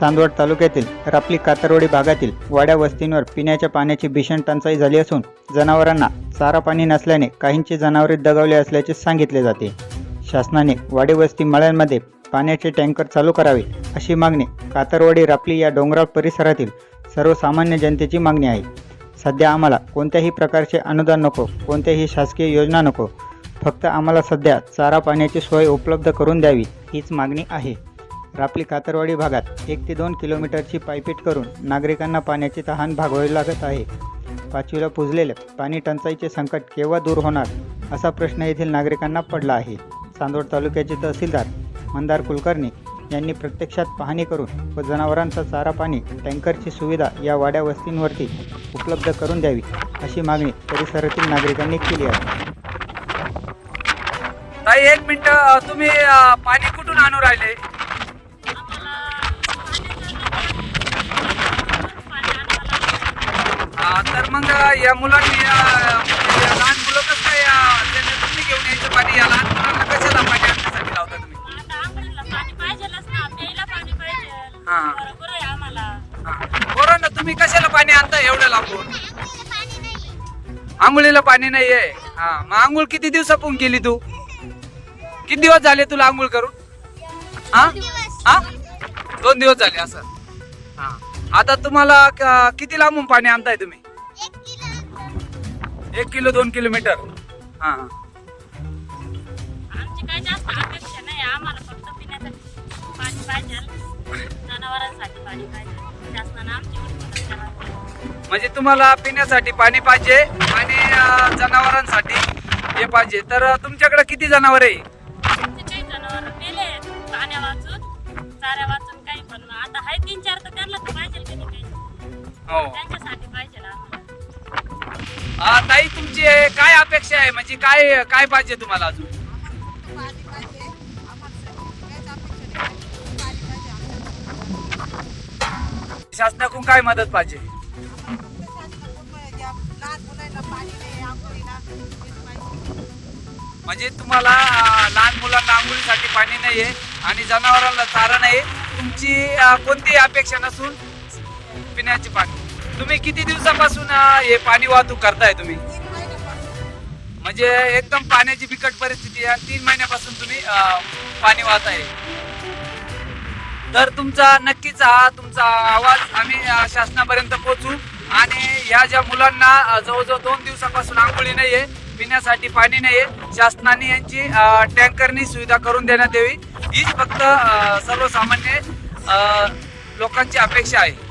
चांदवड तालुक्यातील रापली कातरवडी भागातील वाड्या वस्तींवर पिण्याच्या पाण्याची भीषण टंचाई झाली असून जनावरांना चारा पाणी नसल्याने काहींची जनावरे दगावली असल्याचे सांगितले जाते. शासनाने वाडी वस्ती मळ्यांमध्ये पाण्याचे टँकर चालू करावे अशी मागणी कातरवाडी रापली या डोंगराळ परिसरातील सर्वसामान्य जनतेची मागणी आहे. सध्या आम्हाला कोणत्याही प्रकारचे अनुदान नको कोणत्याही शासकीय योजना नको. फक्त आम्हाला सध्या चारा पाण्याची सोय उपलब्ध करून द्यावी हीच मागणी आहे. रापली कातरवाडी भागात एक ते दोन किलोमीटरची पायपीट करून नागरिकांना पाण्याची तहान भागवावी लागत आहे. पाचवीला पुजलेले पाणी टंचाईचे संकट केव्हा दूर होणार असा प्रश्न येथील नागरिकांना पडला आहे. चांदोड तालुक्याचे तहसीलदार मंदार कुलकर्णी यांनी प्रत्यक्षात पाहणी करून व जनावरांचा चारा पाणी टँकरची सुविधा या वाड्या वस्तींवरती उपलब्ध करून द्यावी अशी मागणी परिसरातील नागरिकांनी केली आहे. ताई एक मिनिट तुम्ही पाणी कुठून आणू राहिले? तर मग या मुलांनी लहान मुलं कसं काय त्यांना तुम्ही घेऊन यायचं पाणी? या लहान मुलांना कशाला पाणी आणण्यासाठी लावता तुम्ही? हा. हा. बरं ना तुम्ही कशाला पाणी आणता एवढं लांबून? आंघोळीला पाणी नाहीये. हा. मग आंघोळ किती दिवसापून केली तू? किती दिवस झाले तुला आंघोळ करून? हा? हा? दोन दिवस झाले असं. हा. आता तुम्हाला क- किती लांबून पाणी आणताय तुम्ही? एक किलो दोन किलोमीटर. हा. आमची काही जास्त अपेक्षा नाही आम्हाला फक्त पिण्यासाठी पाणी पाहिजे. जनावरांसाठी पाणी पाहिजे. शासनानं आमची एवढी मदत करावी. म्हणजे तुम्हाला पिण्यासाठी पाणी पाहिजे आणि अं, जनावरांसाठी हे पाहिजे. तर अं, तुमच्याकडे किती जनावर आहे? आमचे काही जनावर मेले पाण्या वाचून चाऱ्या वाचून काही पण. आता हाय तीन चार तर त्यांना तर पाहिजे काही. हो. त्यांच्यासाठी ताई तुमची काय अपेक्षा आहे? म्हणजे काय काय पाहिजे तुम्हाला अजून? शासनाकडून काय मदत पाहिजे? लहान मुलांना पाणी नाही पाहिजे म्हणजे तुम्हाला लहान मुलांना आंघोळीसाठी पाणी नाहीये आणि जनावरांना चारा नाही तुमची कोणती कोणतीही अपेक्षा नसून पिण्याची पाणी. तुम्ही किती दिवसापासून अं, हे पाणी वाहतूक करताय तुम्ही? म्हणजे एकदम पाण्याची बिकट परिस्थिती आहे. आणि तीन महिन्यापासून तुम्ही अं, पाणी वाहत आहे तर तुमचा नक्कीच हा तुमचा आवाज आम्ही अं, शासनापर्यंत पोहोचू. आणि ह्या ज्या मुलांना अं, जवळजवळ दोन दिवसापासून आंघोळी नाहीये पिण्यासाठी पाणी नाहीये शासनाने यांची अं, टँकरनी सुविधा करून देण्यात यावी. हीच फक्त अं, सर्वसामान्य अं, लोकांची अपेक्षा आहे.